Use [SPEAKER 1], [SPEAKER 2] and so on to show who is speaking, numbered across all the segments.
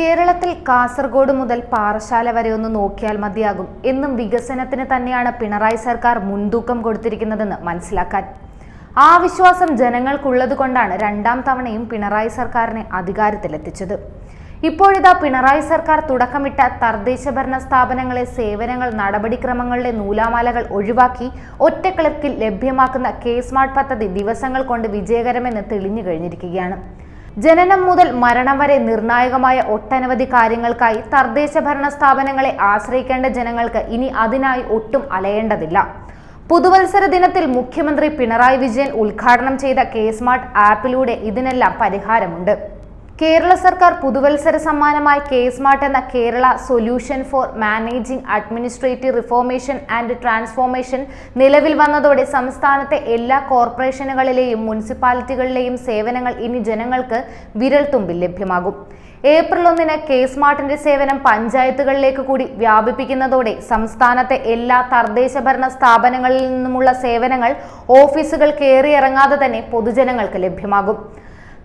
[SPEAKER 1] കേരളത്തിൽ കാസർഗോഡ് മുതൽ പാറശാല വരെ ഒന്ന് നോക്കിയാൽ മതിയാകും. എന്നും വികസനത്തിന് തന്നെയാണ് പിണറായി സർക്കാർ മുൻതൂക്കം കൊടുത്തിരിക്കുന്നതെന്ന് മനസ്സിലാക്കാൻ. ആ വിശ്വാസം ജനങ്ങൾക്കുള്ളത് കൊണ്ടാണ് രണ്ടാം തവണയും പിണറായി സർക്കാരിനെ അധികാരത്തിലെത്തിച്ചത്. ഇപ്പോഴിതാ പിണറായി സർക്കാർ തുടക്കമിട്ട തദ്ദേശ ഭരണ സ്ഥാപനങ്ങളെ സേവനങ്ങൾ നടപടിക്രമങ്ങളുടെ നൂലാമാലകൾ ഒഴിവാക്കി ഒറ്റ ക്ലിക്കിൽ ലഭ്യമാക്കുന്ന കെ സ്മാർട്ട് പദ്ധതി ദിവസങ്ങൾ കൊണ്ട് വിജയകരമെന്ന് തെളിഞ്ഞു കഴിഞ്ഞിരിക്കുകയാണ്. ജനനം മുതൽ മരണം വരെ നിർണായകമായ ഒട്ടനവധി കാര്യങ്ങൾക്കായി തദ്ദേശ ഭരണ സ്ഥാപനങ്ങളെ ആശ്രയിക്കേണ്ട ജനങ്ങൾക്ക് ഇനി അതിനായി ഒട്ടും അലയേണ്ടതില്ല. പുതുവത്സര ദിനത്തിൽ മുഖ്യമന്ത്രി പിണറായി വിജയൻ ഉദ്ഘാടനം ചെയ്ത കെ സ്മാർട്ട് ആപ്പിലൂടെ ഇതിനെല്ലാം പരിഹാരമുണ്ട്. കേരള സർക്കാർ പുതുവത്സര സമ്മാനമായി കെ സ്മാർട്ട് എന്ന Kerala solution for managing administrative reformation and transformation നിലവിൽ വന്നതോടെ സംസ്ഥാനത്തെ എല്ലാ കോർപ്പറേഷനുകളിലെയും മുനിസിപ്പാലിറ്റികളിലെയും സേവനങ്ങൾ ഇനി ജനങ്ങൾക്ക് വിരൽത്തുമ്പിൽ ലഭ്യമാകും. ഏപ്രിൽ ഒന്നിന് കെ സ്മാർട്ടിന്റെ സേവനം പഞ്ചായത്തുകളിലേക്ക് കൂടി വ്യാപിപ്പിക്കുന്നതോടെ സംസ്ഥാനത്തെ എല്ലാ തദ്ദേശ ഭരണ സ്ഥാപനങ്ങളിൽ നിന്നുമുള്ള സേവനങ്ങൾ ഓഫീസുകൾ കയറിയിറങ്ങാതെ തന്നെ പൊതുജനങ്ങൾക്ക് ലഭ്യമാകും.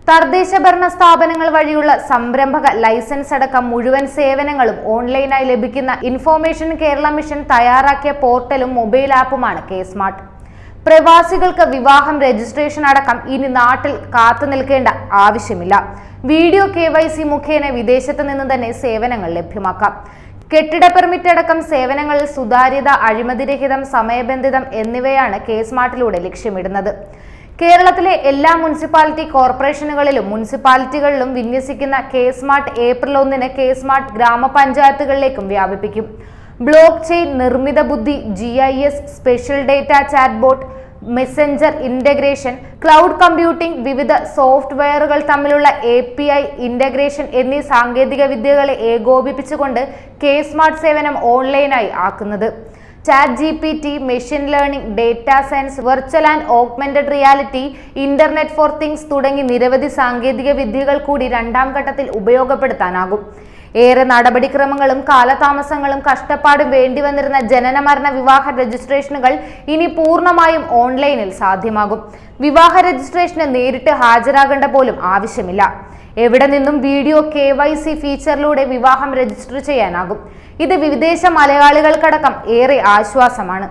[SPEAKER 1] തദ്ദേശ ഭരണ സ്ഥാപനങ്ങൾ വഴിയുള്ള സംരംഭക ലൈസൻസ് അടക്കം മുഴുവൻ സേവനങ്ങളും ഓൺലൈനായി ലഭിക്കുന്ന ഇൻഫോർമേഷൻ കേരള മിഷൻ തയ്യാറാക്കിയ പോർട്ടലും മൊബൈൽ ആപ്പുമാണ് കെ സ്മാർട്ട്. പ്രവാസികൾക്ക് വിവാഹം രജിസ്ട്രേഷൻ അടക്കം ഇനി നാട്ടിൽ കാത്തു നിൽക്കേണ്ട ആവശ്യമില്ല. വീഡിയോ കെ വൈ സി മുഖേന വിദേശത്ത് നിന്ന് തന്നെ സേവനങ്ങൾ ലഭ്യമാക്കാം. കെട്ടിട പെർമിറ്റ് അടക്കം സേവനങ്ങളിൽ സുതാര്യത അഴിമതിരഹിതം സമയബന്ധിതം എന്നിവയാണ് കെ സ്മാർട്ടിലൂടെ ലക്ഷ്യമിടുന്നത്. കേരളത്തിലെ എല്ലാ മുനിസിപ്പാലിറ്റി കോർപ്പറേഷനുകളിലും മുനിസിപ്പാലിറ്റികളിലും വിന്യസിക്കുന്ന കെ സ്മാർട്ട് ഏപ്രിൽ ഒന്നിന് കെ സ്മാർട്ട് ഗ്രാമപഞ്ചായത്തുകളിലേക്കും വ്യാപിപ്പിക്കും. ബ്ലോക്ക് ചെയിൻ നിർമ്മിത ബുദ്ധി G I S special data chatbot messenger integration cloud computing വിവിധ സോഫ്റ്റ്വെയറുകൾ തമ്മിലുള്ള എ പി ഐ ഇന്റഗ്രേഷൻ എന്നീ സാങ്കേതിക വിദ്യകളെ ഏകോപിപ്പിച്ചുകൊണ്ട് കെ സ്മാർട്ട് സേവനം ഓൺലൈനായി ആക്കുന്നത്. Chat G P T machine learning data science virtual and augmented reality internet for things തുടങ്ങി നിരവധി സാങ്കേതിക വിദ്യകൾ കൂടി രണ്ടാം ഘട്ടത്തിൽ ഉപയോഗപ്പെടുത്താനാകും. ഏറെ നടപടിക്രമങ്ങളും കാലതാമസങ്ങളും കഷ്ടപ്പാടും വേണ്ടിവന്നിരുന്ന ജനന മരണ വിവാഹ രജിസ്ട്രേഷനുകൾ ഇനി പൂർണമായും ഓൺലൈനിൽ സാധ്യമാകും. വിവാഹ രജിസ്ട്രേഷന് നേരിട്ട് ഹാജരാകേണ്ട പോലും ആവശ്യമില്ല. എവിടെ നിന്നും വീഡിയോ കെ വൈ സി ഫീച്ചറിലൂടെ വിവാഹം രജിസ്റ്റർ ചെയ്യാനാകും. ഇത് വിദേശ മലയാളികൾക്കടക്കം ഏറെ ആശ്വാസമാണ്.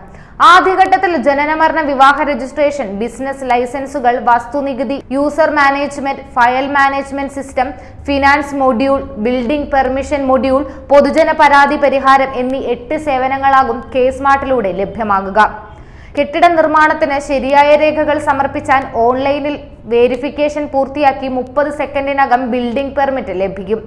[SPEAKER 1] ആദ്യഘട്ടത്തിൽ ജനനമരണ വിവാഹ രജിസ്ട്രേഷൻ ബിസിനസ് ലൈസൻസുകൾ വസ്തുനികുതി user management file management system finance module building permission module പൊതുജന പരാതി പരിഹാരം എന്നീ എട്ട് സേവനങ്ങളാകും കെ സ്മാർട്ടിലൂടെ ലഭ്യമാകുക. കെട്ടിട നിർമ്മാണത്തിന് ശരിയായ രേഖകൾ സമർപ്പിച്ചാൽ ഓൺലൈനിൽ വേരിഫിക്കേഷൻ പൂർത്തിയാക്കി മുപ്പത് സെക്കൻഡിനകം ബിൽഡിംഗ് പെർമിറ്റ് ലഭിക്കും.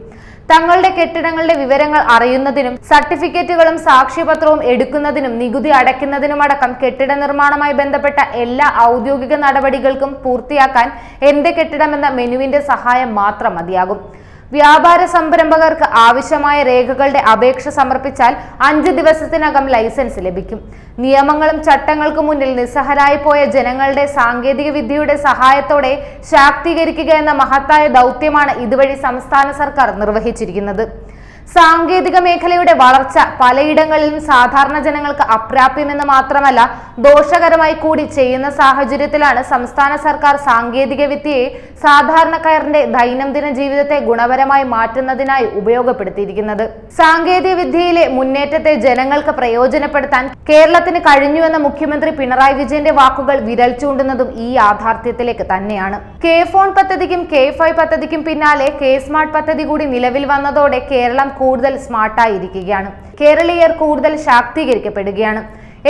[SPEAKER 1] തങ്ങളുടെ കെട്ടിടങ്ങളുടെ വിവരങ്ങൾ അറിയുന്നതിനും സർട്ടിഫിക്കറ്റുകളും സാക്ഷ്യപത്രവും എടുക്കുന്നതിനും നികുതി അടയ്ക്കുന്നതിനുമടക്കം കെട്ടിട നിർമ്മാണവുമായി ബന്ധപ്പെട്ട എല്ലാ ഔദ്യോഗിക നടപടികൾക്കും പൂർത്തിയാക്കാൻ എന്റെ കെട്ടിടമെന്ന മെനുവിന്റെ സഹായം മാത്രം മതിയാകും. വ്യാപാര സംരംഭകർക്ക് ആവശ്യമായ രേഖകളുടെ അപേക്ഷ സമർപ്പിച്ചാൽ അഞ്ച് ദിവസത്തിനകം ലൈസൻസ് ലഭിക്കും. നിയമങ്ങളും ചട്ടങ്ങൾക്കും മുന്നിൽ നിസ്സഹരായി പോയ ജനങ്ങളുടെ സാങ്കേതിക വിദ്യയുടെ സഹായത്തോടെ ശാക്തീകരിക്കുക എന്ന മഹത്തായ ദൗത്യമാണ് ഇതുവഴി സംസ്ഥാന സർക്കാർ നിർവഹിച്ചിരിക്കുന്നത്. സാങ്കേതിക മേഖലയുടെ വളർച്ച പലയിടങ്ങളിലും സാധാരണ ജനങ്ങൾക്ക് അപ്രാപ്യമെന്ന് മാത്രമല്ല ദോഷകരമായി കൂടി ചെയ്യുന്ന സാഹചര്യത്തിലാണ് സംസ്ഥാന സർക്കാർ സാങ്കേതിക വിദ്യയെ സാധാരണക്കാരന്റെ ദൈനംദിന ജീവിതത്തെ ഗുണപരമായി മാറ്റുന്നതിനായി ഉപയോഗപ്പെടുത്തിയിരിക്കുന്നത്. സാങ്കേതിക വിദ്യയിലെ മുന്നേറ്റത്തെ ജനങ്ങൾക്ക് പ്രയോജനപ്പെടുത്താൻ കേരളത്തിന് കഴിഞ്ഞുവെന്ന മുഖ്യമന്ത്രി പിണറായി വിജയന്റെ വാക്കുകൾ വിരൽ ചൂണ്ടുന്നതും ഈ യാഥാർത്ഥ്യത്തിലേക്ക് തന്നെയാണ്. കെ ഫോൺ പദ്ധതിക്കും കെ ഫൈവ് പദ്ധതിക്കും പിന്നാലെ കെ സ്മാർട്ട് പദ്ധതി കൂടി നിലവിൽ വന്നതോടെ കേരളം കൂടുതൽ സ്മാർട്ടായിരിക്കുകയാണ്. കേരളീയർ കൂടുതൽ ശാക്തീകരിക്കപ്പെടുകയാണ്.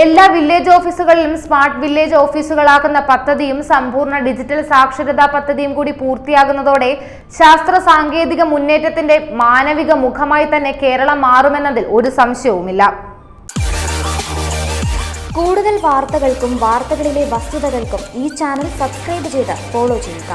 [SPEAKER 1] എല്ലാ വില്ലേജ് ഓഫീസുകളിലും സ്മാർട്ട് വില്ലേജ് ഓഫീസുകളാക്കുന്ന പദ്ധതിയും സമ്പൂർണ ഡിജിറ്റൽ സാക്ഷരതാ പദ്ധതിയും കൂടി പൂർത്തിയാകുന്നതോടെ ശാസ്ത്ര സാങ്കേതിക മുന്നേറ്റത്തിന്റെ മാനവിക മുഖമായി തന്നെ കേരളം മാറുമെന്നതിൽ ഒരു സംശയവുമില്ല.
[SPEAKER 2] കൂടുതൽ വാർത്തകൾക്കും വാർത്തകളിലെ വസ്തുതകൾക്കും ഈ ചാനൽ സബ്സ്ക്രൈബ് ചെയ്ത് ഫോളോ ചെയ്യുക.